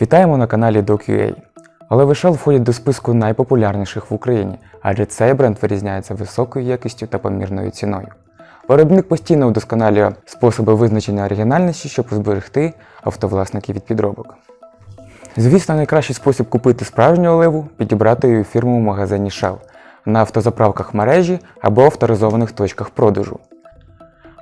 Вітаємо на каналі DocUA. Левишел входить до списку найпопулярніших в Україні, адже цей бренд вирізняється високою якістю та помірною ціною. Виробник постійно вдосконалює способи визначення оригінальності, щоб зберегти автовласників від підробок. Звісно, найкращий спосіб купити справжню оливу підібрати її у фірму в магазині Shell на автозаправках мережі або авторизованих точках продажу.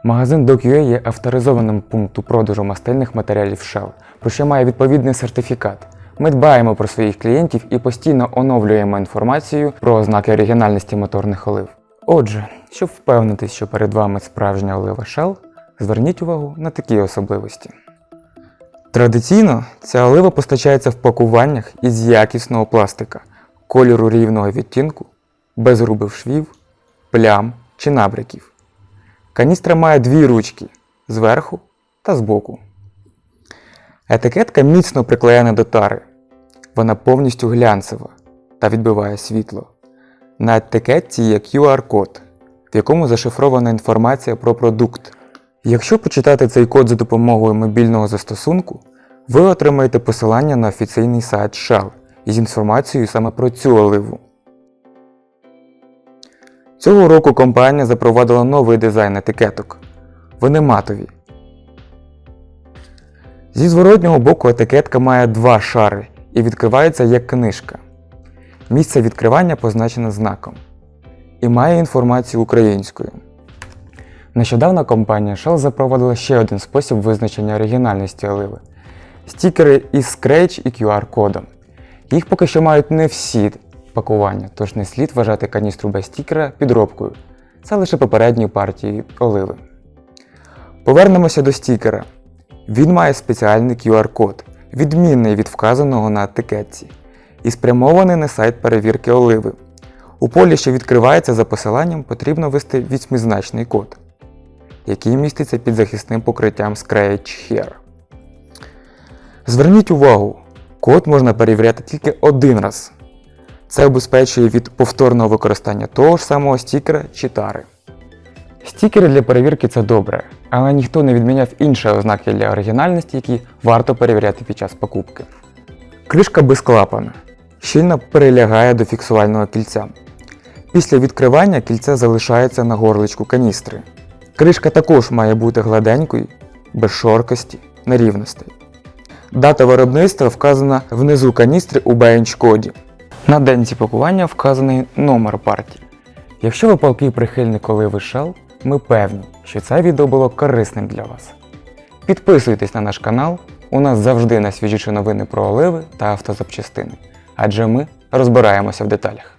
Магазин DocUA є авторизованим пункту продажу мастильних матеріалів Shell, про що має відповідний сертифікат. Ми дбаємо про своїх клієнтів і постійно оновлюємо інформацію про ознаки оригінальності моторних олив. Отже, щоб впевнитись, що перед вами справжня олива Shell, зверніть увагу на такі особливості. Традиційно ця олива постачається в пакуваннях із якісного пластика, кольору рівного відтінку, без грубих швів, плям чи набряків. Каністра має дві ручки зверху та збоку. Етикетка міцно приклеєна до тари. Вона повністю глянцева та відбиває світло. На етикетці є QR-код, в якому зашифрована інформація про продукт. Якщо почитати цей код за допомогою мобільного застосунку, ви отримаєте посилання на офіційний сайт Shell із інформацією саме про цю оливу. Цього року компанія запровадила новий дизайн етикеток. Вони матові. Зі зворотнього боку етикетка має два шари і відкривається як книжка. Місце відкривання позначене знаком і має інформацію українською. Нещодавно компанія Shell запровадила ще один спосіб визначення оригінальності оливи стікери із Scratch і QR-кодом. Їх поки що мають не всі пакування, тож не слід вважати каністру без стікера підробкою. Це лише попередні партії оливи. Повернемося до стікера. Він має спеціальний QR-код, відмінний від вказаного на етикетці, і спрямований на сайт перевірки оливи. У полі, що відкривається за посиланням, потрібно ввести вісьмизначний код, який міститься під захисним покриттям Scratch Here. Зверніть увагу, код можна перевіряти тільки один раз. Це обезпечує від повторного використання того ж самого стікера чи тари. Стікери для перевірки це добре, але ніхто не відміняв інші ознаки для оригінальності, які варто перевіряти під час покупки. Кришка без клапана щільно прилягає до фіксувального кільця. Після відкривання кільце залишається на горличку каністри. Кришка також має бути гладенькою, без шоркості, нерівностей. Дата виробництва вказана внизу каністри у бенч-коді. На денці пакування вказаний номер партії. Якщо ви палкий прихильник оливи Shell, ми певні, що це відео було корисним для вас. Підписуйтесь на наш канал, у нас завжди найсвіжіші новини про оливи та автозапчастини, адже ми розбираємося в деталях.